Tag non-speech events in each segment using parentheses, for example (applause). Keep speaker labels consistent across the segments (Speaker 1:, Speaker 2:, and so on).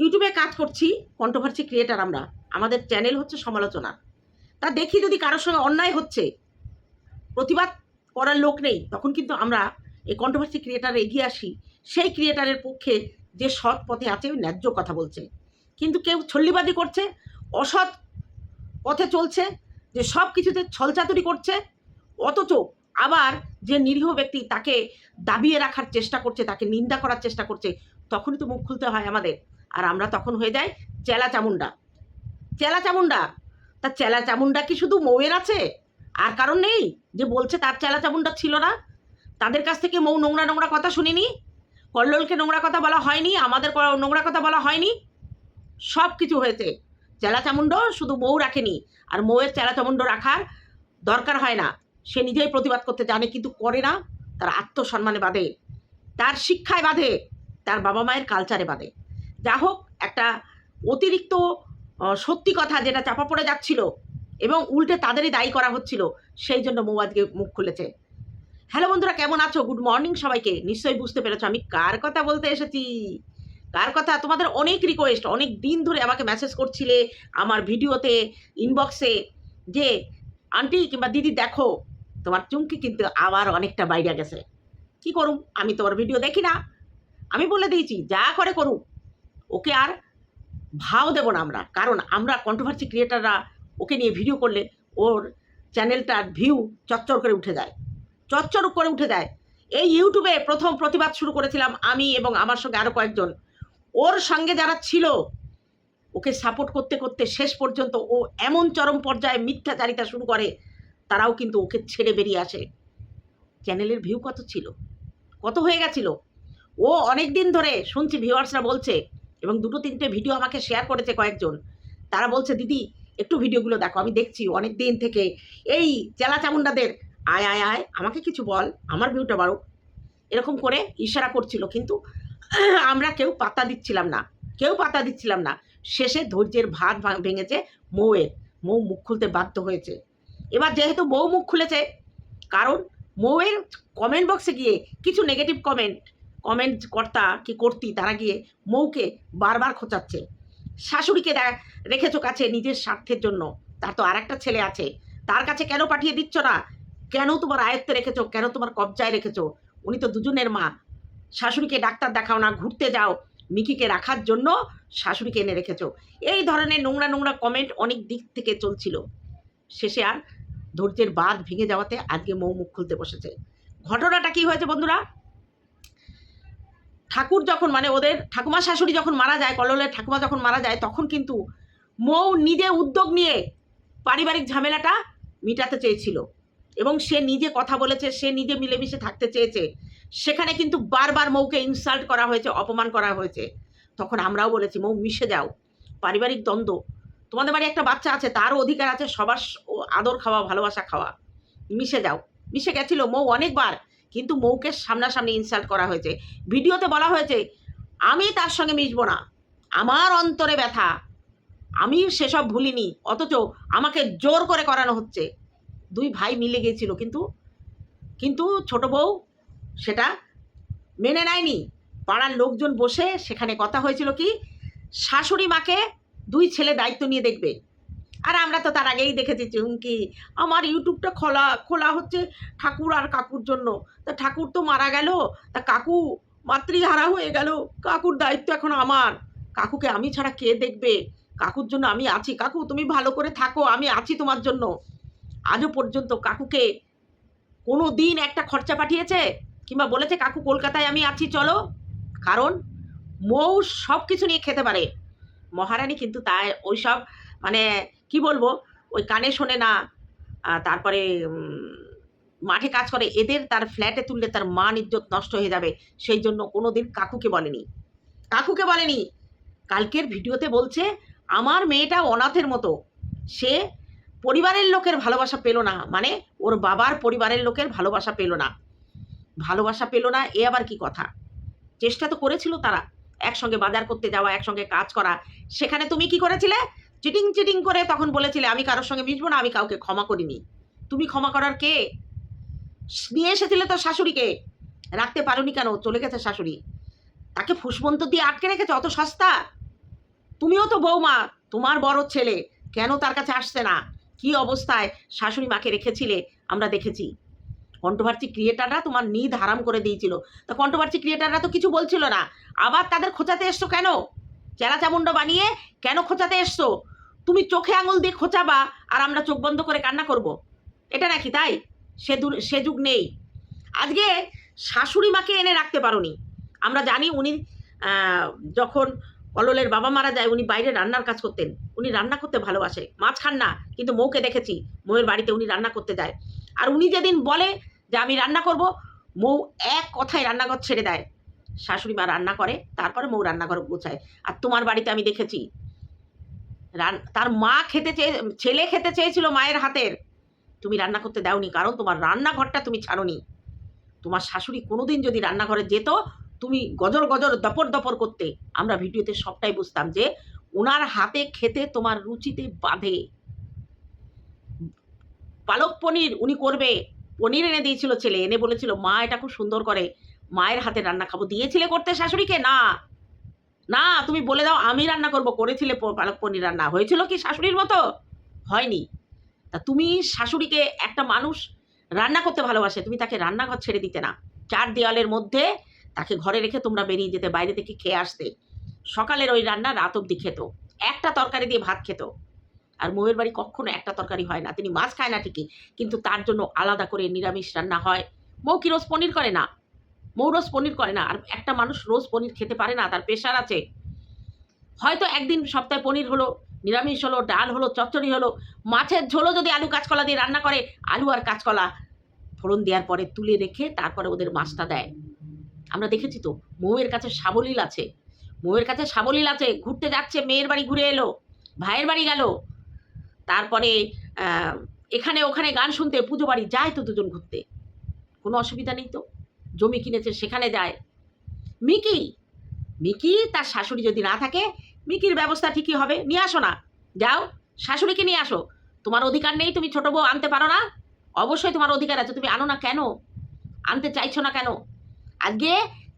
Speaker 1: ইউটিউবে কাজ করছি কন্ট্রোভার্সি ক্রিয়েটার আমরা। আমাদের চ্যানেল হচ্ছে সমালোচনা। তা দেখি যদি কারোর সঙ্গে অন্যায় হচ্ছে, প্রতিবাদ করার লোক নেই, তখন কিন্তু আমরা এই কন্ট্রোভার্সি ক্রিয়েটার এগিয়ে আসি। সেই ক্রিয়েটারের পক্ষে যে সৎ পথে আছে ন্যায্য কথা বলছে। কিন্তু কেউ ছল্লিবাজি করছে, অসৎ পথে চলছে, যে সব কিছুতে ছলচাতুরি করছে, অথচ আবার যে নিরীহ ব্যক্তি তাকে দাবিয়ে রাখার চেষ্টা করছে, তাকে নিন্দা করার চেষ্টা করছে, তখনই তো মুখ খুলতে হয় আমাদের। আর আমরা তখন হয়ে যাই চেলা চামুন্ডা চেলা চামুন্ডা তা চেলা চামুন্ডা কি শুধু মৌয়ের আছে? আর কারণ নেই যে বলছে তার চেলা চামুন্ডা ছিল না? তাদের কাছ থেকে মৌ নোংরা নোংরা কথা শুনিনি? কল্লোলকে নোংরা কথা বলা হয়নি? আমাদের নোংরা কথা বলা হয়নি? সব কিছু হয়েছে। চেলা চামুন্ড শুধু মৌ রাখেনি। আর মৌয়ের চেলা চামুন্ড রাখার দরকার হয় না। সে নিজেই প্রতিবাদ করতে জানে কিন্তু করে না। তার আত্মসম্মানে বাদে তার শিক্ষায় বাধে। তার বাবা মায়ের কালচারে বাদে যা হোক, একটা অতিরিক্ত সত্যি কথা যেটা চাপা পড়ে যাচ্ছিল এবং উল্টে তাদেরই দায়ী করা হচ্ছিল, সেই জন্য মৌ আজকে মুখ খুলেছে। হ্যালো বন্ধুরা, কেমন আছো? গুড মর্নিং সবাইকে। নিশ্চয়ই বুঝতে পেরেছ আমি কার কথা বলতে এসেছি? কার কথা? তোমাদের অনেক রিকোয়েস্ট অনেক দিন ধরে আমাকে মেসেজ করছিলে আমার ভিডিওতে ইনবক্সে যে আন্টি কিংবা দিদি, দেখো, তোমার চুমকি কিন্তু আবার অনেকটা বাইরে গেছে। কি করুম? আমি তোমার ভিডিও দেখি না। আমি বলে দিয়েছি, যা করে করুক ওকে আর ভাও দেব না আমরা। কারণ আমরা কন্ট্রোভার্সি ক্রিয়েটাররা ওকে নিয়ে ভিডিও করলে ওর চ্যানেলটার ভিউ চচ্চর করে উঠে যায়। চচ্চর করে উঠে যায়। এই ইউটিউবে প্রথম প্রতিবাদ শুরু করেছিলাম আমি এবং আমার সঙ্গে আরও কয়েকজন। ওর সঙ্গে যারা ছিল, ওকে সাপোর্ট করতে করতে শেষ পর্যন্ত ও এমন চরম পর্যায়ে মিথ্যাচারিতা শুরু করে, তারাও কিন্তু ওকে ছেড়ে বেরিয়ে আসে। চ্যানেলের ভিউ কত ছিল? কত হয়ে গেছিল? ও অনেক দিন ধরে শুনছি ভিউয়ার্সরা বলছে এবং দুটো তিনটে ভিডিও আমাকে শেয়ার করেছে কয়েকজন। তারা বলছে, দিদি, একটু ভিডিওগুলো দেখো, আমি দেখছি অনেক দিন থেকে। এই চেলা চামুন্ডাদের, আয় আয় আয়, আমাকে কিছু বল, আমার ভিউটা বাড়ো এরকম করে ইশারা করছিল, কিন্তু আমরা কেউ পাত্তা দিচ্ছিলাম না। কেউ পাত্তা দিচ্ছিলাম না। শেষে ধৈর্যের ভাত ভাঙ- ভেঙেছে মৌয়ের। মৌ মুখ খুলতে বাধ্য হয়েছে। এবার যেহেতু মৌ মুখ খুলেছে, কারণ মৌয়ের কমেন্ট বক্সে গিয়ে কিছু নেগেটিভ কমেন্ট কমেন্ট কর্তা কি কর্তি, তারা গিয়ে মৌকে বারবার খোঁচাচ্ছে। শাশুড়িকে রেখেছো কাছে নিজের স্বার্থের জন্য। তার তো আর একটা ছেলে আছে। তার কাছে কেন পাঠিয়ে দিচ্ছ না? কেন তোমার আয়ত্তে রেখেছো? কেন তোমার কবজায় রেখেছো? উনি তো দুজনের মা। শাশুড়িকে ডাক্তার দেখাও না, ঘুরতে যাও। মিকিকে রাখার জন্য শাশুড়িকে এনে রেখেছো। এই ধরনের নোংরা নোংরা কমেন্ট অনেক দিক থেকে চলছিল। শেষে আর ধৈর্যের বাঁধ ভেঙে যাওয়াতে আজকে মৌ মুখ খুলতে বসেছে। ঘটনাটা কি হয়েছে বন্ধুরা? ঠাকুর যখন মানে ওদের ঠাকুমা শাশুড়ি যখন মারা যায়, কল্লোলের ঠাকুমা যখন মারা যায়, তখন কিন্তু মৌ নিজে উদ্যোগ নিয়ে পারিবারিক ঝামেলাটা মিটাতে চেয়েছিল। এবং সে নিজে কথা বলেছে, সে নিজে মিলেমিশে থাকতে চেয়েছে। সেখানে কিন্তু বারবার মৌকে ইনসাল্ট করা হয়েছে, অপমান করা হয়েছে। তখন আমরাও বলেছি, মৌ মিশে যাও, পারিবারিক দ্বন্দ্ব। তোমাদের বাড়ি একটা বাচ্চা আছে, তারও অধিকার আছে, সবার আদর খাওয়া, ভালোবাসা খাওয়া। মিশে যাও। মিশে গেছিল মৌ অনেকবার। কিন্তু মৌকে সামনাসামনি ইনসাল্ট করা হয়েছে। ভিডিওতে বলা হয়েছে, আমি তার সঙ্গে মিশবো না। আমার অন্তরে ব্যথা। আমি সেসব ভুলিনি, অথচ আমাকে জোর করে করানো হচ্ছে। দুই ভাই মিলে গিয়েছিল, কিন্তু কিন্তু ছোট বউ সেটা মেনে নেয়নি। পাড়ার লোকজন বসে সেখানে কথা হয়েছিল কি, শাশুড়ি মাকে দুই ছেলে দায়িত্ব নিয়ে দেখবে। আর আমরা তো তার আগেই দেখেছি চুমকি। আমার ইউটিউবটা খোলা খোলা হচ্ছে ঠাকুর আর কাকুর জন্য। তা ঠাকুর তো মারা গেল, তা কাকু মাতৃহারা হয়ে গেল, কাকুর দায়িত্ব এখন আমার। কাকুকে আমি ছাড়া কে দেখবে? কাকুর জন্য আমি আছি। কাকু, তুমি ভালো করে থাকো, আমি আছি তোমার জন্য। আজও পর্যন্ত কাকুকে কোনো দিন একটা খরচা পাঠিয়েছে? কিংবা বলেছে, কাকু, কলকাতায় আমি আছি, চলো। কারণ মৌ সব কিছু নিয়ে খেতে পারে। মহারানী কিন্তু তাই ওই সব মানে কি বলব? ওই কানে শোনে না। তারপরে মাঠে কাজ করে। এদের তার ফ্ল্যাটে তুললে তার মান, ইজ্জত নষ্ট হয়ে যাবে। সেই জন্য কোনো দিন কাকুকে বলেনি। কাকুকে বলেনি। কালকের ভিডিওতে বলছে, আমার মেয়েটা অনাথের মতো। সে পরিবারের লোকের ভালোবাসা পেল না। মানে ওর বাবার পরিবারের লোকের ভালোবাসা পেল না। ভালোবাসা পেল না, এ আবার কি কথা? চেষ্টা তো করেছিল তারা। একসঙ্গে বাজার করতে যাওয়া, একসঙ্গে কাজ করা। সেখানে তুমি কি করেছিলে? চিটিং চিটিং করে তখন বলেছিলে, আমি কারোর সঙ্গে মিশবো না, আমি কাউকে ক্ষমা করিনি। তুমি ক্ষমা করার কে? নিয়ে এসেছিলে তো শাশুড়িকে। রাখতে পারোনি কেন? চলে গেছে শাশুড়ি। তাকে ফুসমন্ত দিয়ে আটকে রেখেছে, অত সস্তা? তুমিও তো বৌমা, তোমার বড় ছেলে। কেন তার কাছে আসছে না? কি অবস্থায় শাশুড়ি মাকে রেখেছিলে? আমরা দেখেছি। কন্ট্রোভার্সি ক্রিয়েটাররা তোমার নিদ হারাম করে দিয়েছিল। তা কন্ট্রোভার্সি ক্রিয়েটাররা তো কিছু বলছিল না। আবার তাদের খোঁচাতে এসছো কেন? চেলা চামুন্ড বানিয়ে কেন খোঁচাতে এসছো? তুমি চোখে আঙুল দিয়ে খোঁচাবা আর আমরা চোখ বন্ধ করে কান্না করব। এটা নাকি তাই? সে সে যুগ নেই। আজকে শাশুড়ি মাকে এনে রাখতে পারোনি। আমরা জানি উনি যখন কললের বাবা মারা যায়, উনি বাইরে রান্নার কাজ করতেন। উনি রান্না করতে ভালোবাসে। মাছ খান না, কিন্তু মৌকে দেখেছি। মৌয়ের বাড়িতে উনি রান্না করতে যায়। আর উনি যেদিন বলে যে আমি রান্না করব, মৌ এক কথায় রান্নাঘর ছেড়ে দেয়। শাশুড়ি মা রান্না করে, তারপরে মৌ রান্নাঘর গোছায়। আর তোমার বাড়িতে আমি দেখেছি তার মা খেতে চেয়ে, ছেলে খেতে চেয়েছিল মায়ের হাতের। তুমি রান্না করতে দাওনি, কারণ তোমার রান্নাঘরটা তুমি ছাড়োনি। তোমার শাশুড়ি কোনোদিন যদি রান্নাঘরে যেত, তুমি গজর গজর, দপর দপর করতে। আমরা ভিডিওতে সবটাই বুঝতাম যে, ওনার হাতে খেতে তোমার রুচিতে বাঁধে। পালক পনির উনি করবে, পনির এনে দিয়েছিল ছেলে, এনে বলেছিল, মা, এটা খুব সুন্দর করে। মায়ের হাতে রান্না খাব। দিয়েছিলে করতে শাশুড়িকে? না। না, তুমি বলে দাও, আমি রান্না করব। করেছিলে পালক পনির রান্না। হয়েছিল কি শাশুড়ির মতো? হয়নি। তা তুমি শাশুড়িকে একটা মানুষ রান্না করতে ভালোবাসে, তুমি তাকে রান্নাঘর ছেড়ে দিতে না। চার দেওয়ালের মধ্যে তাকে ঘরে রেখে তোমরা বেরিয়ে যেতে, বাইরে থেকে খেয়ে আসতে। সকালের ওই রান্না রাত অবধি খেত। একটা তরকারি দিয়ে ভাত খেত। আর মৌয়ের বাড়ি কখনো একটা তরকারি হয় না। তিনি মাছ খায় না ঠিকই, কিন্তু তার জন্য আলাদা করে নিরামিষ রান্না হয়। মৌ কি রোজ পনির করে না? মৌ রোজ পনির করে না, আর একটা মানুষ রোজ পনির খেতে পারে না, তার প্রেশার আছে। হয়তো একদিন সপ্তাহে পনির হলো, নিরামিষ হলো, ডাল হলো, চচ্চড়ি হলো, মাছের ঝোলও যদি আলু কাঁচকলা দিয়ে রান্না করে, আলু আর কাঁচকলা ফোড়ন দেওয়ার পরে তুলে রেখে তারপরে ওদের মাছটা দেয়। আমরা দেখেছি তো, মৌয়ের কাছে সাবলীল আছে। মৌয়ের কাছে সাবলীল আছে, ঘুরতে যাচ্ছে, মেয়ের বাড়ি ঘুরে এলো, ভাইয়ের বাড়ি গেল। তারপরে এখানে ওখানে গান শুনতে, পুজো বাড়ি, যায় তো দুজন ঘুরতে। কোনো অসুবিধা নেই তো? জমি কিনেছে, সেখানে যায়। মিকি মিকি, তার শাশুড়ি যদি না থাকে, মিকির ব্যবস্থা ঠিকই হবে। নিয়ে আসো না। যাও, শাশুড়িকে নিয়ে আসো। তোমার অধিকার নেই, তুমি ছোটো বউ, আনতে পারো না। অবশ্যই তোমার অধিকার আছে। তুমি আনো না কেন? আনতে চাইছো না কেন? আজকে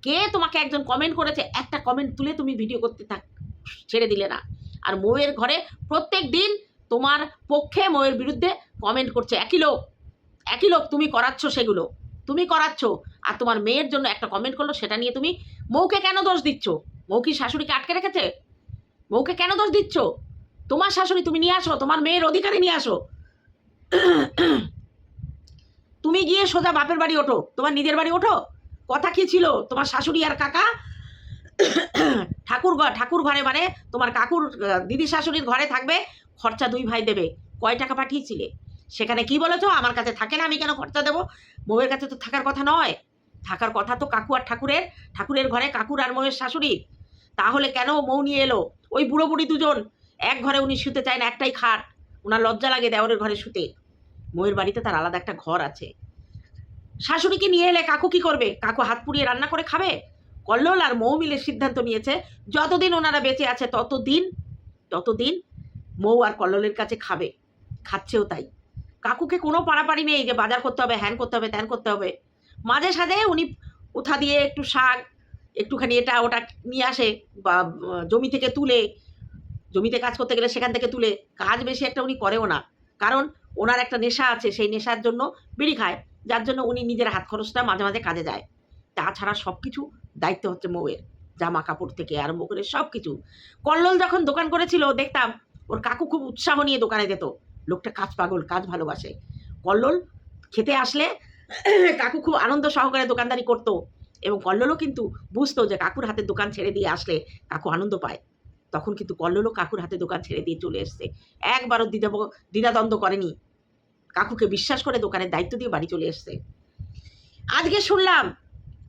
Speaker 1: কে তোমাকে একজন কমেন্ট করেছে? একটা কমেন্ট তুলে তুমি ভিডিও করতে থাক, ছেড়ে দিলে না। আর মৌয়ের ঘরে প্রত্যেক দিন তোমার পক্ষে মৌয়ের বিরুদ্ধে কমেন্ট করছে। একই লোক একই লোক, তুমি করাচ্ছ সেগুলো। তুমি করাচ্ছ আর তোমার মেয়ের জন্য একটা কমেন্ট করল, সেটা নিয়ে তুমি মৌকে কেন দোষ দিচ্ছ? মৌ কি শাশুড়িকে আটকে রেখেছে? মৌকে কেন দোষ দিচ্ছ? তোমার শাশুড়ি তুমি নিয়ে আসো, তোমার মেয়ের অধিকারে নিয়ে আসো। তুমি গিয়ে সোজা বাপের বাড়ি ওঠো, তোমার নিজের বাড়ি ওঠো। কথা কি ছিল? তোমার শাশুড়ি আর কাকা? ঠাকুর ঠাকুর ঘরে মানে তোমার কাকুর দিদি শাশুড়ির ঘরে থাকবে, খরচা দুই ভাই দেবে। কয় টাকা পাঠিয়েছিলে? সেখানে কি বলেছ? আমার কাছে থাকে না, আমি কেন খরচা দেবো? বউয়ের কাছে তো থাকার কথা নয়। থাকার কথা তো কাকু আর ঠাকুরের। ঠাকুরের ঘরে কাকুর আর মৌয়ের শাশুড়ি। তাহলে কেন মৌ নিয়ে এলো? ওই বুড়ো বুড়ি দুজন। এক ঘরে উনি শুতে চায় না, একটাই খাট। ওনার লজ্জা লাগে দেওরের ঘরে শুতে। মৌয়ের বাড়িতে তার আলাদা একটা ঘর আছে। শাশুড়িকে নিয়ে এলে কাকু কি করবে? কাকু হাত পুড়িয়ে রান্না করে খাবে? কল্লোল আর মৌ মিলে সিদ্ধান্ত নিয়েছে, যতদিন ওনারা বেঁচে আছে ততদিন ততদিন মৌ আর কল্লোলের কাছে খাবে। খাচ্ছেও তাই। কাকুকে কোনো পাড়াপাড়ি নেই যে বাজার করতে হবে, হ্যান করতে হবে, ত্যান করতে হবে। মাঝে সাঝে উনি কোথা দিয়ে একটু শাক, একটুখানি এটা ওটা নিয়ে আসে বা জমি থেকে তুলে, জমিতে কাজ করতে গেলে সেখান থেকে তুলে। কাজ বেশি একটা উনি করেও না। কারণ ওনার একটা নেশা আছে, সেই নেশার জন্য বিড়ি খায়, যার জন্য উনি নিজের হাত খরচটা মাঝে মাঝে কাজে যায়। তাছাড়া সব কিছু দায়িত্ব হচ্ছে মৌয়ের জামা কাপড় থেকে আরম্ভ করে সব কিছু কল্লোল যখন দোকান করেছিল, দেখতাম ওর কাকু খুব উৎসাহ নিয়ে দোকানে যেত। লোকটা কাজ পাগল, কাজ ভালোবাসে। কল্লোল খেতে আসলে (clears throat) কাকু খুব আনন্দ সহকারে দোকানদারি করতো এবং কল্লোলও কিন্তু বুঝতো যে কাকুর হাতে দোকান ছেড়ে দিয়ে আসলে কাকু আনন্দ পায়। তখন কিন্তু কল্লোলও কাকুর হাতে দোকান ছেড়ে দিয়ে চলে এসছে। একবারও দ্বিধা দ্বিধাদ্বন্দ্ব করেনি। কাকুকে বিশ্বাস করে দোকানের দায়িত্ব দিয়ে বাড়ি চলে এসছে। আজকে শুনলাম,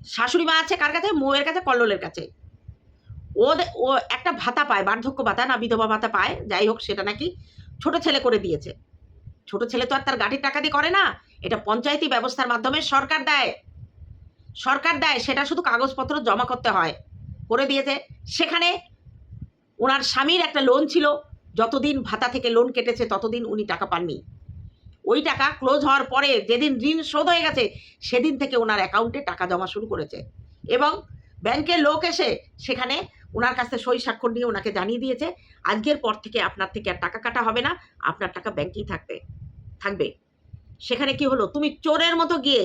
Speaker 1: শাশুড়ি মা আছে কার কাছে? মৌয়ের কাছে, কল্লোলের কাছে। ও ও একটা ভাতা পায়, বার্ধক্য ভাতা না, বিধবা ভাতা পায়, যাই হোক, সেটা নাকি। ছোট ছেলে করে দিয়েছে। ছোট ছেলে তো আর তার গাড়ির টাকা দিয়ে করে না। এটা পঞ্চায়েতি ব্যবস্থার মাধ্যমে সরকার দেয়। সরকার দেয়, সেটা শুধু কাগজপত্র জমা করতে হয়। করে দিয়েছে। সেখানে ওনার স্বামীর একটা লোন ছিল। যতদিন ভাতা থেকে লোন কেটেছে, ততদিন উনি টাকা পাননি। ওই টাকা ক্লোজ হওয়ার পরে যেদিন ঋণ শোধ হয়ে গেছে, সেদিন থেকে ওনার অ্যাকাউন্টে টাকা জমা শুরু করেছে। এবং ব্যাংকের লোক এসে সেখানে ওনার কাছে সই স্বাক্ষর নিয়ে ওনাকে জানিয়ে দিয়েছে। আজকের পর থেকে আপনার থেকে আর টাকা কাটা হবে না, আপনার টাকা ব্যাংকেই থাকবে থাকবে। সেখানে কি হলো? তুমি চোরের মতো গিয়ে,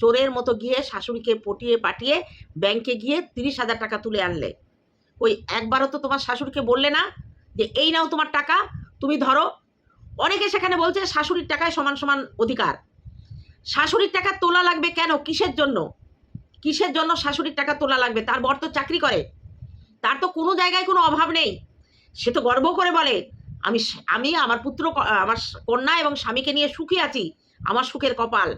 Speaker 1: চোরের মতো গিয়ে শাশুড়িকে পটিয়ে পাঠিয়ে ব্যাংকে গিয়ে তিরিশ হাজার টাকা তুলে আনলে। ওই একবারও তো তোমার শাশুড়িকে বললে না যে, এই নাও তোমার টাকা, তুমি ধরো। অনেকে সেখানে বলছে, শাশুড়ির টাকায় সমান সমান অধিকার। শাশুড়ির টাকা তোলা লাগবে কেন? কিসের জন্য? কিসের জন্য শাশুড়ির টাকা তোলা লাগবে? তার বর তো চাকরি করে। তার তো কোনো জায়গায় কোনো অভাব নেই। সে তো গর্ব করে বলে, আমি আমি আমার পুত্র আমার কন্যা এবং স্বামীকে নিয়ে সুখী আছি, আমার সুখের কপাল।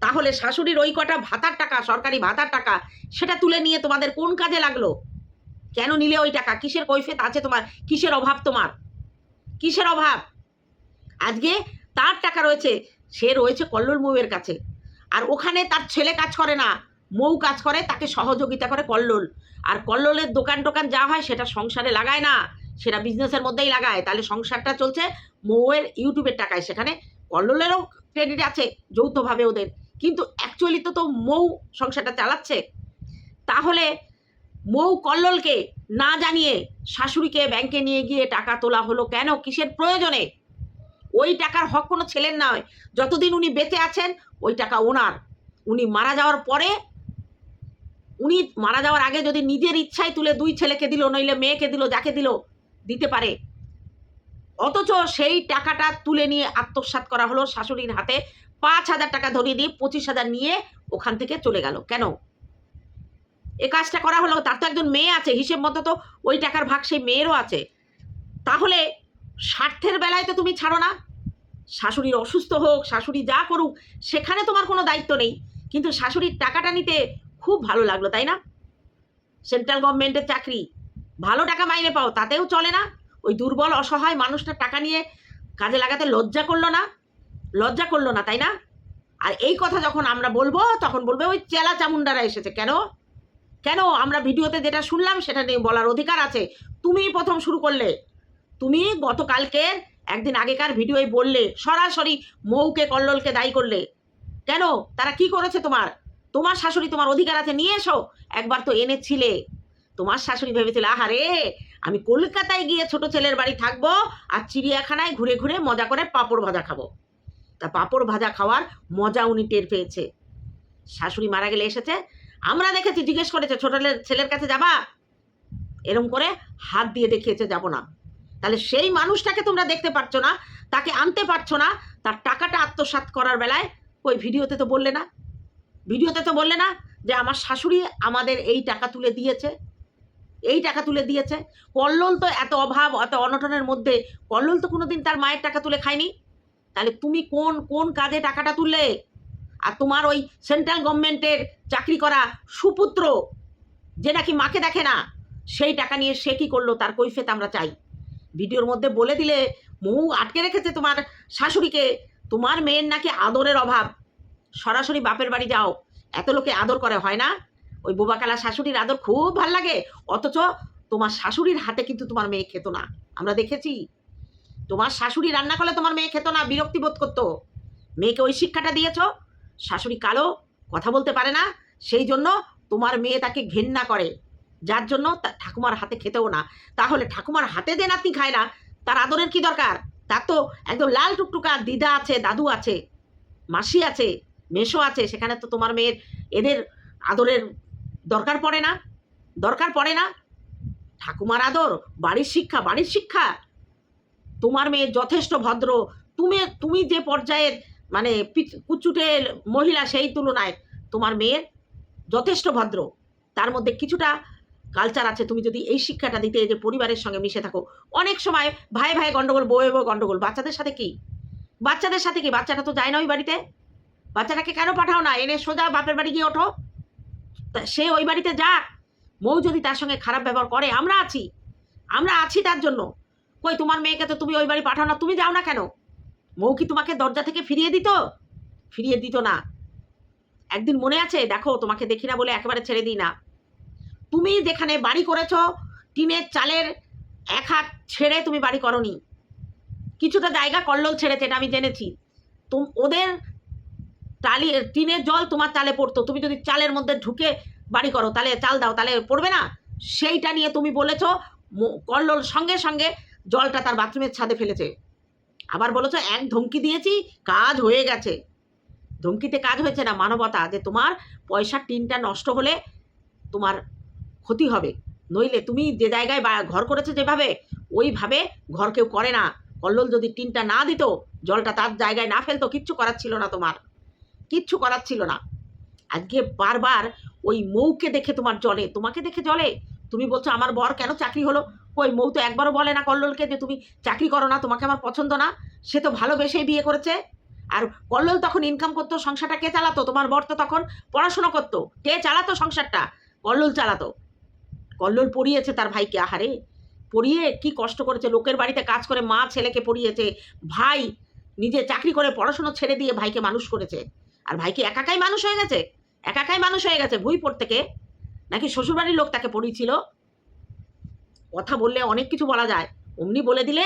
Speaker 1: তাহলে শাশুড়ির ওই কটা ভাতার টাকা, সরকারি ভাতার টাকা, সেটা তুলে নিয়ে তোমাদের কোন কাজে লাগল? কেন নিলে ওই টাকা? কিসের কৈফেত আছে তোমার? কিসের অভাব তোমার? কিসের অভাব? আজকে তার টাকা রয়েছে, সে রয়েছে কল্লোল মৌয়ের কাছে। আর ওখানে তার ছেলে কাজ করে না। মৌ কাজ করে, তাকে সহযোগিতা করে কল্লোল। আর কল্লোলের দোকান টোকান যা হয় সেটা সংসারে লাগায় না, সেটা বিজনেসের মধ্যেই লাগায়। তাহলে সংসারটা চলছে মৌয়ের ইউটিউবের টাকায়। সেখানে কল্লোলেরও ক্রেডিট আছে যৌথভাবে ওদের। কিন্তু অ্যাকচুয়ালি তো তো মৌ সংসারটা চালাচ্ছে। তাহলে মৌ কল্লোলকে না জানিয়ে শাশুড়িকে ব্যাংকে নিয়ে গিয়ে টাকা তোলা হলো কেন? কিসের প্রয়োজনে? ওই টাকার হক কোনো ছেলের নয়। যতদিন উনি বেঁচে আছেন, ওই টাকা ওনার। উনি মারা যাওয়ার পরে উনি মারা যাওয়ার আগে যদি নিজের ইচ্ছায় তুলে দুই ছেলেকে দিল, নইলে মেয়েকে দিল, যাকে দিল, দিতে পারে। অথচ সেই টাকাটা তুলে নিয়ে আত্মসাৎ করা হলো শাশুড়ির হাতে। পাঁচ হাজার টাকা ধরিয়ে দিয়ে পঁচিশ হাজার নিয়ে ওখান থেকে চলে গেল। কেন? এ কাজটা করা হলো, তার তো একজন মেয়ে আছে, হিসেব মতো তো ওই টাকার ভাগ সেই মেয়েরও আছে। তাহলে স্বার্থের বেলায় তো তুমি ছাড়ো না। শাশুড়ির অসুস্থ হোক, শাশুড়ি যা করুক, সেখানে তোমার কোনো দায়িত্ব নেই। কিন্তু শাশুড়ির টাকাটা নিতে খুব ভালো লাগল, তাই না? সেন্ট্রাল গভর্নমেন্টের চাকরি, ভালো টাকা মাইনে পাও, তাতেও চলে না? ওই দুর্বল, অসহায় মানুষটার টাকা নিয়ে কাজে লাগাতে লজ্জা করল না? লজ্জা করল না, তাই না? আর এই কথা যখন আমরা বলব, তখন বলবে ওই চেলা চামুন্ডারা এসেছে, কেন? কেন? আমরা ভিডিওতে যেটা শুনলাম, সেটা নিয়ে বলার অধিকার আছে। তুমি প্রথম শুরু করলে। তুমি গতকালকের একদিন আগেকার ভিডিওয় বললে, সরাসরি মৌকে কল্লোলকে দায়ী করলে। কেন? তারা কি করেছে তোমার? তোমার শাশুড়ি তোমার অধিকার আছে, নিয়ে এসো। একবার তো এনেছিলে। তোমার শাশুড়ি ভেবেছিল, আহারে, আমি কলকাতায় গিয়ে ছোট ছেলের বাড়ি থাকব আর চিড়িয়াখানায় ঘুরে ঘুরে মজা করে পাঁপড় ভাজা খাব। তা পাঁপড় ভাজা খাওয়ার মজা উনি টের পেয়েছে। শাশুড়ি মারা গেলে এসেছে। আমরা দেখেছি, জিজ্ঞেস করেছে, ছোট ছেলের কাছে যাবা? এরম করে হাত দিয়ে দেখিয়েছে, যাব না। তাহলে সেই মানুষটাকে তোমরা দেখতে পারছ না, তাকে আনতে পারছ না, তার টাকাটা আত্মসাৎ করার বেলায়, ওই ভিডিওতে তো বললে না। ভিডিওতে তো বললে না যে আমার শাশুড়ি আমাদের এই টাকা তুলে দিয়েছে। এই টাকা তুলে দিয়েছে। কল্লোল তো এত অভাব, এত অনটনের মধ্যে, কল্লোল তো কোনোদিন তার মায়ের টাকা তুলে খায়নি। তাহলে তুমি কোন কোন কাজে টাকাটা তুললে? আর তোমার ওই সেন্ট্রাল গভর্নমেন্টের চাকরি করা সুপুত্র, যে নাকি মাকে দেখে না, সেই টাকা নিয়ে সে কী করল? তার কৈফেত আমরা চাই। ভিডিওর মধ্যে বলে দিলে মৌ আটকে রেখেছে তোমার শাশুড়িকে। তোমার মেয়ের নাকি আদরের অভাব। সরাসরি বাপের বাড়ি যাও। এত লোকে আদর করে, হয় না? ওই বোবাকালা শাশুড়ির আদর খুব ভালো লাগে। অথচ তোমার শাশুড়ির হাতে কিন্তু তোমার মেয়ে খেত না। আমরা দেখেছি। তোমার শাশুড়ি রান্না করলে তোমার মেয়ে খেত না, বিরক্তি বোধ করতো। মেয়েকে ওই শিক্ষাটা দিয়েছ? শাশুড়ি কালো, কথা বলতে পারে না। সেই জন্য তোমার মেয়ে তাকে ঘেন্না করে। যার জন্য ঠাকুমার হাতে খেতেও না। তাহলে ঠাকুমার হাতে যে নাতি খায় না, তার আদরের কি দরকার? তার তো একদম লাল টুকটুকা দিদা আছে, দাদু আছে, মাসি আছে। মেশো আছে, সেখানে তো তোমার মেয়ের, এদের আদরের দরকার পড়ে না, দরকার পড়ে না। ঠাকুমার আদর, বাড়ির শিক্ষা বাড়ির শিক্ষা। তোমার মেয়ে যথেষ্ট ভদ্র। তুমি তুমি যে পর্যায়ের মানে কুচুটে মহিলা সেই তুলনায় তোমার মেয়ের যথেষ্ট ভদ্র। তার মধ্যে কিছুটা কালচার আছে। তুমি যদি এই শিক্ষাটা দিতে যে পরিবারের সঙ্গে মিশে থাকো। অনেক সময় ভাই ভাই গন্ডগোল বউয়ে বউ গন্ডগোল। বাচ্চাদের সাথে কি? বাচ্চাদের সাথে কি? বাচ্চাটা তো যায় না ওই বাড়িতে? বাচ্চাটাকে কেন পাঠাও না? এনে সোজা বাপের বাড়ি গিয়ে ওঠো। সে ওই বাড়িতে যাক। মৌ যদি তার সঙ্গে খারাপ ব্যবহার করে, আমরা আছি। আমরা আছি তার জন্য। কই, তোমার মেয়েকে তো তুমি ওই বাড়ি পাঠাও না, তুমি যাও না কেন? মৌ কি তোমাকে দরজা থেকে ফিরিয়ে দিত? ফিরিয়ে দিত না। একদিন মনে আছে? দেখো, তোমাকে দেখি না বলে একেবারে ছেড়ে দিই না। তুমি যেখানে বাড়ি করেছ, টিনের চালের এক হাত ছেড়ে তুমি বাড়ি করনি। কিছুটা জায়গা কল্লোল ছেড়েছে, এটা আমি জেনেছি। তুম ওদের টালি, টিনের জল তোমার চালে পড়তো। তুমি যদি চালের মধ্যে ঢুকে বাড়ি করো তাহলে চাল দাও তাহলে পড়বে না? সেইটা নিয়ে তুমি বলেছ কল্লোল সঙ্গে সঙ্গে জলটা তার বাথরুমের ছাদে ফেলেছে। আবার বলেছ, এক ধমকি দিয়েছি, কাজ হয়ে গেছে। ধমকিতে কাজ হয়েছে না, মানবতা, যে তোমার পয়সার টিনটা নষ্ট হলে তোমার ক্ষতি হবে। নইলে তুমি যে জায়গায় বা- ঘর করেছ যেভাবে, ওইভাবে ঘর কেউ করে না। কল্লোল যদি টিনটা না দিত, জলটা তার জায়গায় না ফেলতো, কিচ্ছু করার ছিল না তোমার। কিচ্ছু করার ছিল না। আজকে বারবার ওই মৌকে দেখে তোমার জলে। তোমাকে দেখে জলে? তুমি বলছো, আমার বর কেন চাকরি হলো? ওই মৌ তো একবারও বলে না কল্লোলকে যে তুমি চাকরি করো না, তোমাকে আমার পছন্দ না। সে তো ভালোবেসেই বিয়ে করেছে। আর কল্লোল তখন ইনকাম করতো, সংসারটা কে চালাতো? তোমার বর তো তখন পড়াশোনা করতো। কে চালাতো সংসারটা? কল্লোল চালাতো। কল্লোল পড়িয়েছে তার ভাইকে। আহারে! পড়িয়ে কি কষ্ট করেছে। লোকের বাড়িতে কাজ করে মা ছেলেকে পড়িয়েছে। ভাই নিজে চাকরি করে পড়াশোনা ছেড়ে দিয়ে ভাইকে মানুষ করেছে। আর ভাই কি একাকাই মানুষ হয়ে গেছে? একাকাই মানুষ হয়ে গেছে ভুই থেকে নাকি শ্বশুরবাড়ির লোক তাকে পড়িয়েছিল? কথা বললে অনেক কিছু বলা যায়। অমনি বলে দিলে,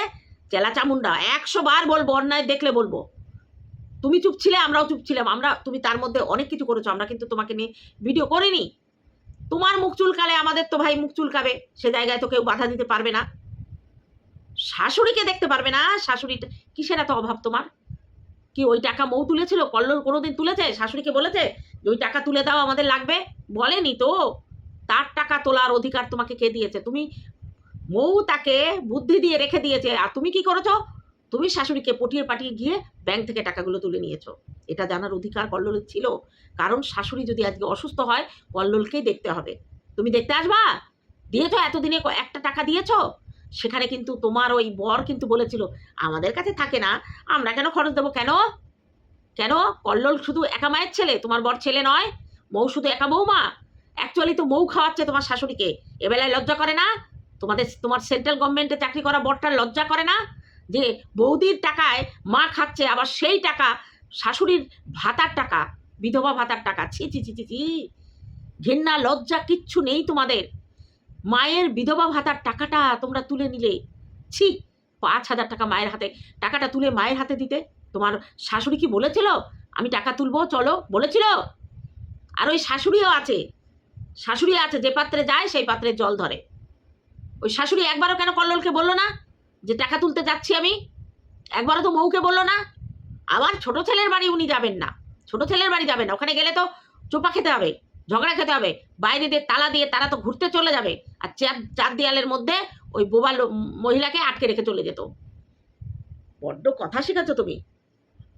Speaker 1: চেলা চামুন্ডা একশো বার বলব, অন্যায় দেখলে বলব। তুমি চুপ ছিলে, আমরাও চুপ ছিলাম। আমরা, তুমি তার মধ্যে অনেক কিছু করেছ, আমরা কিন্তু তোমাকে নিয়ে ভিডিও করিনি। তোমার মুখ চুলকালে আমাদের তো ভাই মুখ চুলকাবে। সে জায়গায় তো কেউ বাধা দিতে পারবে না। শাশুড়িকে দেখতে পারবে না। শাশুড়িটা কিসের এত অভাব তোমার? কি ওই টাকা মৌ তুলেছিল? কল্লোল কোনোদিন তুলেছে? শাশুড়িকে বলেছে, যে ওই টাকা তুলে দাও, আমাদের লাগবে। বলেনি তো। তার টাকা তোলার অধিকার তোমাকে কে দিয়েছে? তুমি মৌ তাকে বুদ্ধি দিয়ে রেখে দিয়েছে। আর তুমি কি করেছ? তুমি শাশুড়িকে পটিয়ে পাঠিয়ে গিয়ে ব্যাংক থেকে টাকাগুলো তুলে নিয়েছো। এটা জানার অধিকার কল্লোলের ছিল। কারণ শাশুড়ি যদি আজকে অসুস্থ হয়, কল্লোলকেই দেখতে হবে। তুমি দেখতে আসবা? দিয়েছ এতদিনে একটা টাকা দিয়েছ? সেখানে কিন্তু তোমার ওই বর কিন্তু বলেছিল, আমাদের কাছে থাকে না, আমরা কেন খরচ দেবো? কেন? কেন? কল্লোল শুধু একা মায়ের ছেলে, তোমার বর ছেলে নয় মৌ শুধু একা বৌমা। অ্যাকচুয়ালি তো মৌ খাওয়াচ্ছে তোমার শাশুড়িকে। এবেলায় লজ্জা করে না? তোমাদের, তোমার সেন্ট্রাল গভর্নমেন্টে চাকরি করা বরটার লজ্জা করে না? যে বৌদির টাকায় মা খাচ্ছে, আবার সেই টাকা শাশুড়ির ভাতার টাকা, বিধবা ভাতার টাকা। ছি ছি ছি ছি ঘেন্না লজ্জা কিচ্ছু নেই তোমাদের। মায়ের বিধবা ভাতার টাকাটা তোমরা তুলে নিলে। ছি, পাঁচ হাজার টাকা মায়ের হাতে। টাকাটা তুলে মায়ের হাতে দিতে। তোমার শাশুড়ি কি বলেছিল? আমি টাকা তুলবো, চলো, বলেছিল। আর ওই শাশুড়িও আছে। শাশুড়ি আছে, যে পাত্রে যায়, সেই পাত্রে জল ধরে। ওই শাশুড়ি একবারও কেন কল্লোলকে বলল না? যে টাকা তুলতে যাচ্ছি আমি? একবারও তো মৌকে বলল না? আবার ছোট ছেলের বাড়ি উনি যাবেন না। ছোট ছেলের বাড়ি যাবেন না। ওখানে গেলে তো চোপা খেতে হবে। ঝগড়া খেতে হবে। বাইরে দিয়ে তালা দিয়ে তারা তো ঘুরতে চলে যাবে। আর চার চার দেয়ালের মধ্যে ওই বোবা মহিলাকে আটকে রেখে চলে যেত। বড্ড কথা শেখাচ্ছ তুমি।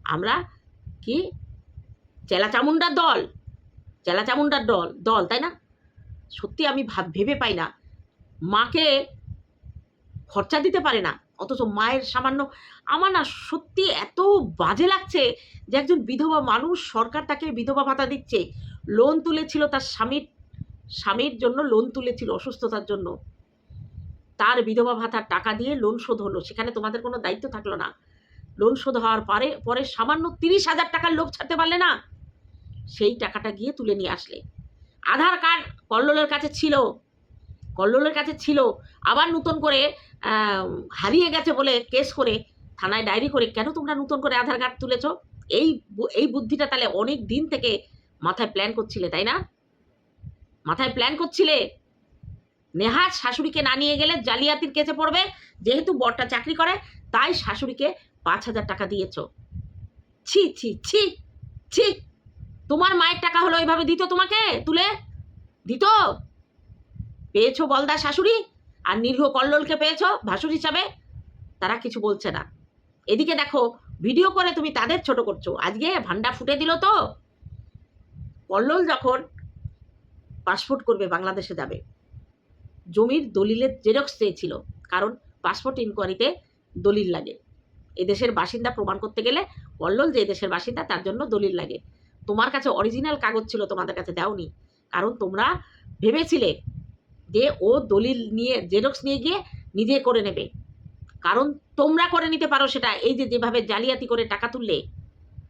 Speaker 1: আমরা কি? চেলা চামুন্ডার দল। চেলা চামুন্ডার দল দল, তাই না? সত্যি আমি ভাব ভেবে পাই না। মাকে খরচা দিতে পারে না। অথচ মায়ের সামান্য, আমার না সত্যি এত বাজে লাগছে যে একজন বিধবা মানুষ সরকার তাকে বিধবা ভাতা দিচ্ছে। লোন তুলেছিল তার স্বামীর স্বামীর জন্য লোন তুলেছিল, অসুস্থতার জন্য। তার বিধবা ভাতার টাকা দিয়ে লোন শোধ হলো। সেখানে তোমাদের কোনো দায়িত্ব থাকল না। লোন শোধ হওয়ার পরে পরে সামান্য তিরিশ হাজার টাকার লোভ ছাড়তে পারলে না? সেই টাকাটা গিয়ে তুলে নিয়ে আসলে। আধার কার্ড কল্লোলের কাছে ছিল। কল্লোলের কাছে ছিল। আবার নতুন করে হারিয়ে গেছে বলে কেস করে থানায় ডায়েরি করে, কেন তোমরা নতুন করে আধার কার্ড তুলেছ? এই এই বুদ্ধিটা তাহলে অনেক দিন থেকে মাথায় প্ল্যান করছিলে, তাই না? মাথায় প্ল্যান করছিলে? নেহাত শাশুড়িকে না নিয়ে গেলে জালিয়াতির কেসে পড়বে, যেহেতু বরটা চাকরি করে, তাই শাশুড়িকে পাঁচ হাজার টাকা দিয়েছ। ছি ছি ছি ছি। তোমার মায়ের টাকা হলো এইভাবে দিত তোমাকে? তুলে? দিত? পেয়েছ বলদা শাশুড়ি? আর নিরীহ কল্লোলকে পেয়েছ ভাসুর হিসাবে? তারা কিছু বলছে না। এদিকে দেখো ভিডিও করে তুমি তাদের ছোট করছ। আজকে ভান্ডা ফুটে দিল তো। কল্লোল যখন পাসপোর্ট করবে, বাংলাদেশে যাবে, জমির দলিলের জেরক্স চেয়েছিল, কারণ পাসপোর্ট ইনকোয়ারিতে দলিল লাগে। এদেশের বাসিন্দা প্রমাণ করতে গেলে কল্লোল যে এদেশের বাসিন্দা, তার জন্য দলিল লাগে। তোমার কাছে অরিজিনাল কাগজ ছিল, তোমাদের কাছে দাওনি। কারণ তোমরা ভেবেছিলে যে ও দলিল নিয়ে জেরক্স নিয়ে গিয়ে নিজে করে নেবে। কারণ তোমরা করে নিতে পারো সেটা। এই যে যেভাবে জালিয়াতি করে টাকা তুললে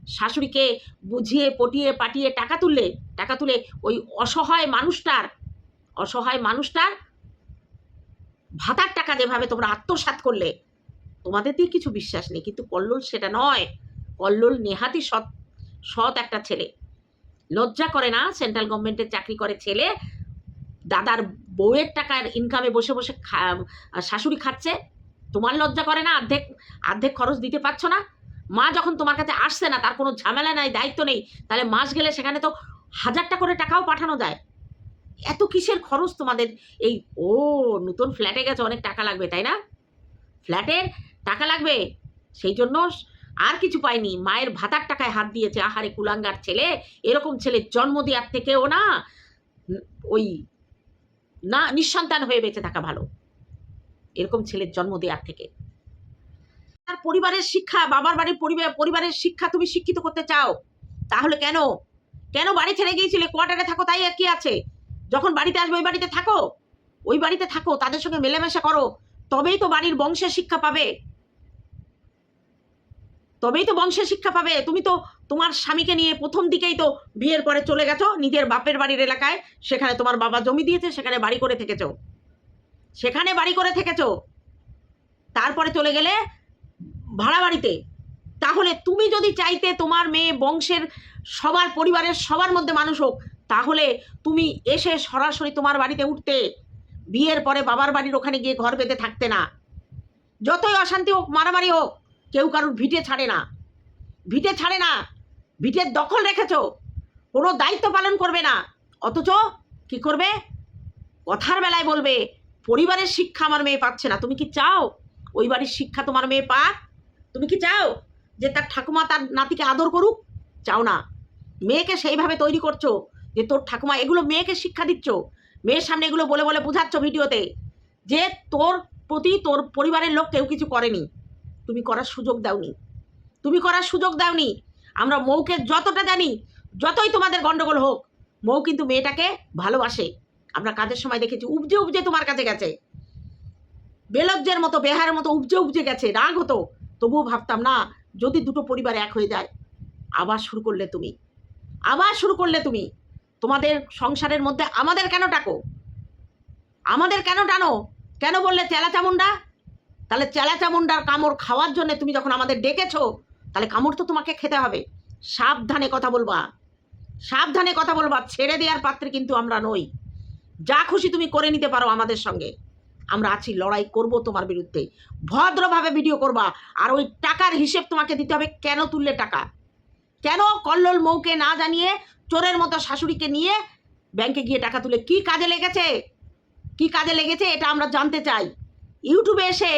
Speaker 1: শাশুড়িকে বুঝিয়ে, পটিয়ে পাঠিয়ে টাকা তুললে, টাকা তুলে ওই অসহায় মানুষটার অসহায় মানুষটার ভাতার টাকা যেভাবে তোমরা আত্মসাৎ করলে তোমাদের দিয়ে কিছু বিশ্বাস নেই। কিন্তু কল্লোল সেটা নয়। কল্লোল নেহাতি সৎ সৎ একটা ছেলে। লজ্জা করে না সেন্ট্রাল গভর্নমেন্টের চাকরি করে ছেলে? দাদার বউয়ের টাকার ইনকামে বসে বসে শাশুড়ি খাচ্ছে? তোমার লজ্জা করে না? অর্ধেক অর্ধেক খরচ দিতে পারছ না? মা যখন তোমার কাছে আসছে না, তার কোনো ঝামেলা নাই, দায়িত্ব নেই, তাহলে মাস গেলে সেখানে তো হাজারটা করে টাকাও পাঠানো যায়। এত কিসের খরচ তোমাদের? এই, ও, নতুন ফ্ল্যাটে গেছে, অনেক টাকা লাগবে, তাই না? ফ্ল্যাটের টাকা লাগবে, সেই জন্য আর কিছু পায়নি মায়ের ভাতার টাকায় হাত দিয়েছে, আহারে কুলাঙ্গার ছেলে, এরকম ছেলে জন্ম দেওয়ার থেকেও না, ওই, না, নিঃসন্তান হয়ে বেঁচে থাকা ভালো। এরকম ছেলের জন্ম দেওয়ার থেকে। তার পরিবারের শিক্ষা, বাবার বাড়ির পরিবার পরিবারের শিক্ষা তুমি শিক্ষিত করতে চাও, তাহলে কেন? কেন বাড়ি ছেড়ে গিয়েছিলে? কোয়ার্টারে থাকো, তাই আর কি আছে? যখন বাড়িতে আসবে, ওই বাড়িতে থাকো? ওই বাড়িতে থাকো, তাদের সঙ্গে মেলামেশা করো। তবেই তো বাড়ির বংশের শিক্ষা পাবে। তবেই তো বংশের শিক্ষা পাবে। তুমি তো তোমার স্বামীকে নিয়ে প্রথম দিকেই তো বিয়ের পরে চলে গেছো, নিজের বাপের বাড়ির এলাকায়। সেখানে তোমার বাবা জমি দিয়েছে, সেখানে বাড়ি করে থেকেছো। সেখানে বাড়ি করে থেকেছো। তারপরে চলে গেলে ভাড়া বাড়িতে। তাহলে তুমি যদি চাইতে তোমার মেয়ে বংশের সবার পরিবারের সবার মধ্যে মানুষ হোক, তাহলে তুমি এসে সরাসরি তোমার বাড়িতে উঠতে। বিয়ের পরে বাবার বাড়ির ওখানে গিয়ে ঘর বেঁধে থাকতে না। যতই অশান্তি হোক, মারামারি হোক, কেউ কারোর ভিটে ছাড়ে না। ভিটে ছাড়ে না, ভিটের দখল রেখেছ। কোনো দায়িত্ব পালন করবে না। অথচ কি করবে? কথার বেলায় বলবে, পরিবারের শিক্ষা আমার মেয়ে পাচ্ছে না। তুমি কি চাও? ওই বাড়ির শিক্ষা তোমার মেয়ে পাক? তুমি কি চাও যে তার ঠাকুমা তার নাতিকে আদর করুক? চাও না। মেয়েকে সেইভাবে তৈরি করছ যে তোর ঠাকুমা এগুলো মেয়েকে শিক্ষা দিচ্ছ। মেয়ের সামনে এগুলো বলে বলে বোঝাচ্ছ ভিডিওতে যে তোর প্রতি তোর পরিবারের লোক কেউ কিছু করেনি। তুমি করার সুযোগ দাওনি। তুমি করার সুযোগ দাওনি। আমরা মৌকে যতটা জানি, যতই তোমাদের গন্ডগোল হোক, মৌ কিন্তু মেয়েটাকে ভালোবাসে। আমরা কাজের সময় দেখেছি, উপজে উপজে তোমার কাছে গেছে। বেলজ্জের মতো, বেহারের মতো উপজে উপজে গেছে, রাগ হতো। তবুও ভাবতাম, না, যদি দুটো পরিবার এক হয়ে যায়, আবার শুরু করলে তুমি, আবার শুরু করলে তুমি, তোমাদের সংসারের মধ্যে আমাদের কেন ডাকো? আমাদের কেন টানো কেন বললে চেলা চামুন্ডা তাহলে চেলা চামুন্ডার কামড় খাওয়ার জন্য তুমি যখন আমাদের ডেকেছো, তাহলে কামড় তো তোমাকে খেতে হবে। সাবধানে কথা বলবা। সাবধানে কথা বলবা, ছেড়ে দেওয়ার পাত্রে কিন্তু আমরা নই। যা খুশি তুমি করে নিতে পারো আমাদের সঙ্গে। আমরা আছি, লড়াই করব তোমার বিরুদ্ধে। ভদ্রভাবে ভিডিও করবা, আর ওই টাকার হিসেব তোমাকে দিতে হবে, কেন তুললে টাকা? কেন কল্লোল মৌকে না জানিয়ে চোরের মতো শাশুড়িকে নিয়ে ব্যাংকে গিয়ে টাকা তুলে? কি কাজে লেগেছে? কি কাজে লেগেছে এটা আমরা জানতে চাই। ইউটিউবে এসে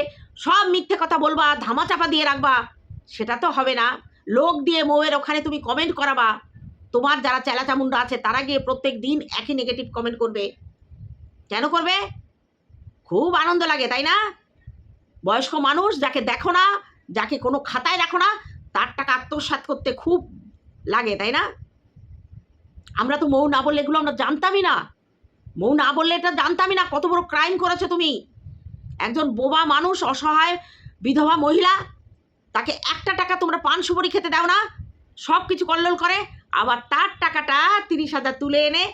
Speaker 1: সব মিথ্যে কথা বলবা, ধামাচাপা দিয়ে রাখবা, সেটা তো হবে না। লোক দিয়ে মৌয়ের ওখানে তুমি কমেন্ট করাবা। তোমার যারা চেলাচামুন্ডা আছে, তারা গিয়ে প্রত্যেক দিন একই নেগেটিভ কমেন্ট করবে। কেন করবে? খুব আনন্দ লাগে, তাই না? বয়স্ক মানুষ যাকে দেখো না, যাকে কোনো খাতায় রাখো না, তার টাকা আত্মসাৎ করতে খুব লাগে, তাই না? আমরা তো মৌ না বললে এগুলো আমরা জানতামই না। মৌ না বললে এটা জানতামই না, কত বড় ক্রাইম করেছ তুমি। একজন বোবা মানুষ, অসহায় বিধবা মহিলা, তাকে একটা টাকা তোমরা পান সুপারি খেতে দাও না, সব কিছু কল্লোল করে, আবার তার টাকাটা তিরিশ হাজার তুলে এনে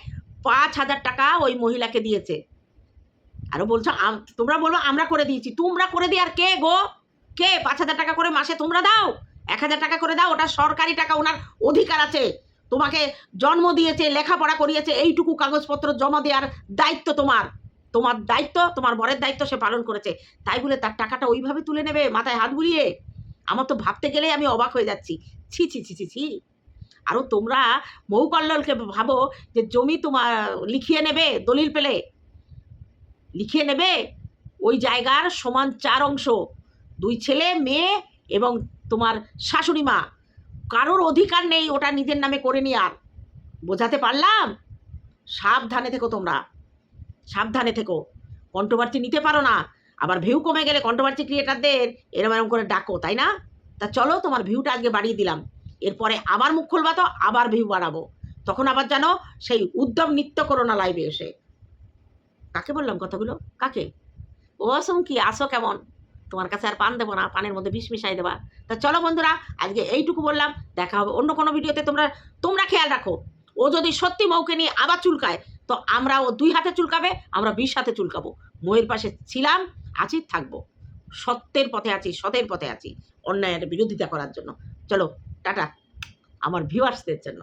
Speaker 1: পাঁচ হাজার টাকা ওই মহিলাকে দিয়েছে। আরও বলছো তোমরা বলব আমরা করে দিয়েছি। তোমরা করে দিয়ে আর কে গো? কে? পাঁচ হাজার টাকা করে মাসে তোমরা দাও? এক হাজার টাকা করে দাও, ওটা সরকারি টাকা, ওনার অধিকার আছে। তোমাকে জন্ম দিয়েছে, লেখাপড়া করিয়েছে, এইটুকু কাগজপত্র জমা দেওয়ার দায়িত্ব তোমার। তোমার দায়িত্ব, তোমার বরের দায়িত্ব সে পালন করেছে। তাই বলে তার টাকাটা ওইভাবে তুলে নেবে, মাথায় হাত বুলিয়ে? আমার তো ভাবতে গেলেই আমি অবাক হয়ে যাচ্ছি। ছি ছি ছি ছি ছি। আরও তোমরা মৌ কল্লোলকে ভাবো যে জমি তোমার লিখিয়ে নেবে, দলিল পেলে। লিখিয়ে নেবে। ওই জায়গার সমান চার অংশ, দুই ছেলে, মেয়ে এবং তোমার শাশুড়ি মা। কারোর অধিকার নেই ওটা নিজের নামে করে নি আর। বোঝাতে পারলাম? সাবধানে থেকো তোমরা। সাবধানে থেকো। কন্ট্রোভার্সি নিতে পারো না। আবার ভিউ কমে গেলে কন্ট্রোভার্সি ক্রিয়েটারদের এরম এরম করে ডাকো, তাই না? তা চলো, তোমার ভিউটা আজকে বাড়িয়ে দিলাম। এরপরে আবার মুখ খুলবা তো আবার ভিউ বাড়াবো। তখন আবার জানো সেই উদ্যম নৃত্য করো না লাইভে এসে। কাকে বললাম কথাগুলো? কাকে? ও কি আসো কেমন? তোমার কাছে আর পান দেবো না, পানের মধ্যে বিষ মিশাই দেবা। তা চলো বন্ধুরা, আজকে এইটুকু বললাম, দেখা হবে অন্য কোনো ভিডিওতে। তোমরা তোমরা খেয়াল রাখো, ও যদি সত্যি মৌকে নিয়ে আবার চুলকায়, তো আমরা ও দুই হাতে চুলকাবে, আমরা বিষ হাতে চুলকাবো। ময়ের পাশে ছিলাম, আছি, থাকব। সত্যের পথে আছি, সতের পথে আছি অন্যায়ের বিরোধিতা করার জন্য। চলো, টাটা। আমার ভিউয়ার্সদের জন্য।